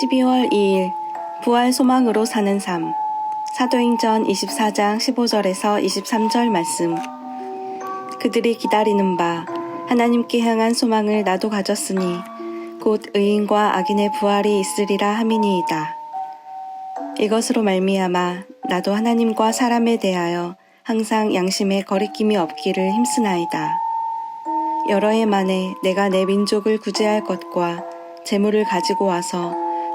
12월 2일 부활 소망으로 사는 삶 사도행전 24장 15절에서 23절 말씀 그들이 기다리는 바 하나님께 향한 소망을 나도 가졌으니 곧 의인과 악인의 부활이 있으리라 함이니이다. 이것으로 말미암아 나도 하나님과 사람에 대하여 항상 양심에 거리낌이 없기를 힘쓰나이다. 여러 해 만에 내가 내 민족을 구제할 것과 재물을 가지고 와서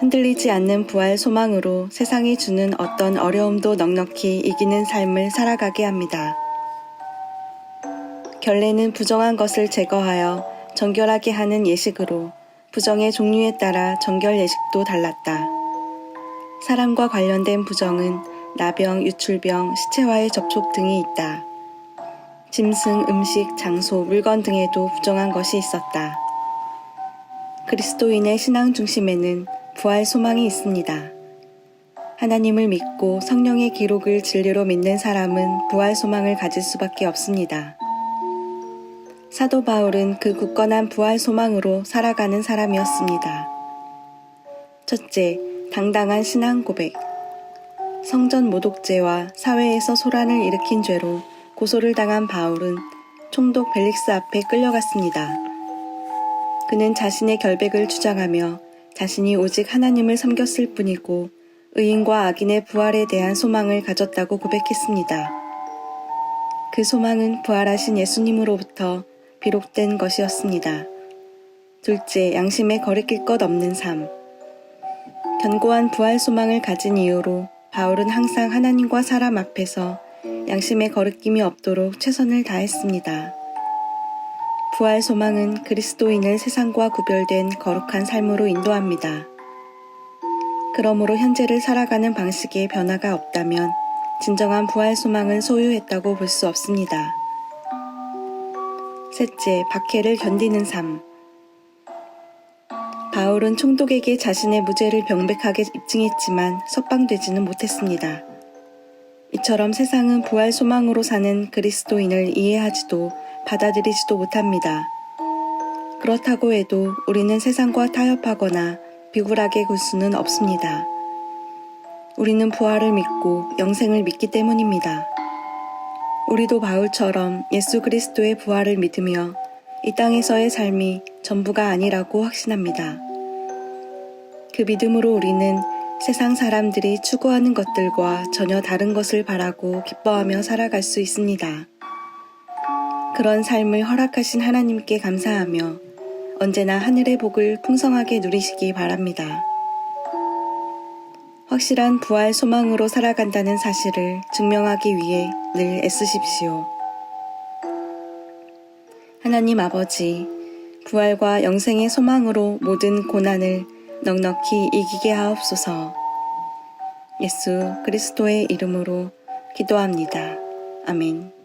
흔들리지 않는 부활 소망으로 세상이 주는 어떤 어려움도 넉넉히 이기는 삶을 살아가게 합니다. 결례는 부정한 것을 제거하여 정결하게 하는 예식으로 부정의 종류에 따라 정결 예식도 달랐다. 사람과 관련된 부정은 나병, 유출병, 시체와의 접촉 등이 있다. 짐승, 음식, 장소, 물건 등에도 부정한 것이 있었다. 그리스도인의 신앙 중심에는 부활 소망이 있습니다. 하나님을 믿고 성령의 기록을 진리로 믿는 사람은 부활 소망을 가질 수밖에 없습니다. 사도 바울은 그 굳건한 부활 소망으로 살아가는 사람이었습니다. 첫째, 당당한 신앙 고백. 성전 모독죄와 사회에서 소란을 일으킨 죄로 고소를 당한 바울은 총독 벨릭스 앞에 끌려갔습니다. 그는 자신의 결백을 주장하며 자신이 오직 하나님을 섬겼을 뿐이고 의인과 악인의 부활에 대한 소망을 가졌다고 고백했습니다. 그 소망은 부활하신 예수님으로부터 비록된 것이었습니다. 둘째, 양심에 거리낄 것 없는 삶. 견고한 부활 소망을 가진 이유로 바울은 항상 하나님과 사람 앞에서 양심에 거리낌이 없도록 최선을 다했습니다. 부활 소망은 그리스도인을 세상과 구별된 거룩한 삶으로 인도합니다. 그러므로 현재를 살아가는 방식에 변화가 없다면 진정한 부활 소망을 소유했다고 볼 수 없습니다. 셋째, 박해를 견디는 삶. 바울은 총독에게 자신의 무죄를 명백하게 입증했지만 석방되지는 못했습니다. 이처럼 세상은 부활 소망으로 사는 그리스도인을 이해하지도 받아들이지도 못합니다. 그렇다고 해도 우리는 세상과 타협하거나 비굴하게 굴 수는 없습니다. 우리는 부활을 믿고 영생을 믿기 때문입니다. 우리도 바울처럼 예수 그리스도의 부활을 믿으며 이 땅에서의 삶이 전부가 아니라고 확신합니다. 그 믿음으로 우리는 세상 사람들이 추구하는 것들과 전혀 다른 것을 바라고 기뻐하며 살아갈 수 있습니다. 그런 삶을 허락하신 하나님께 감사하며 언제나 하늘의 복을 풍성하게 누리시기 바랍니다. 확실한 부활 소망으로 살아간다는 사실을 증명하기 위해 늘 애쓰십시오. 하나님 아버지, 부활과 영생의 소망으로 모든 고난을 넉넉히 이기게 하옵소서. 예수 그리스도의 이름으로 기도합니다. 아멘.